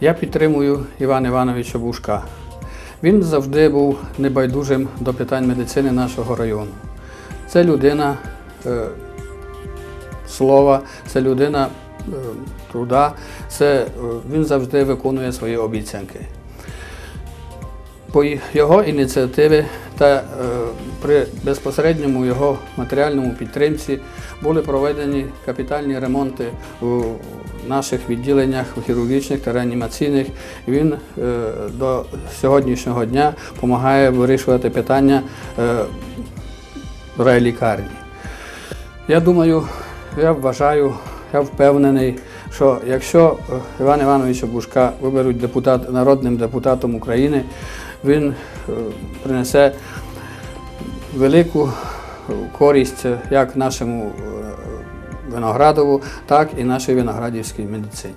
Я підтримую Івана Івановича Бушка. Він завжди був небайдужим до питань медицини нашого району. Це людина е, слова, це людина е, труда, це, е, він завжди виконує свої обіцянки. По його ініціативі та е, при безпосередньому його матеріальному підтримці були проведені капітальні ремонти у наших відділеннях хірургічних та реанімаційних. Він е, до сьогоднішнього дня допомагає вирішувати питання е, райлікарні. Я думаю, я вважаю, я впевнений, що якщо е, Івана Івановича Бушка виберуть депутат, народним депутатом України, він принесе велику користь як нашому е, виноградову, так і нашій виноградівській медицині.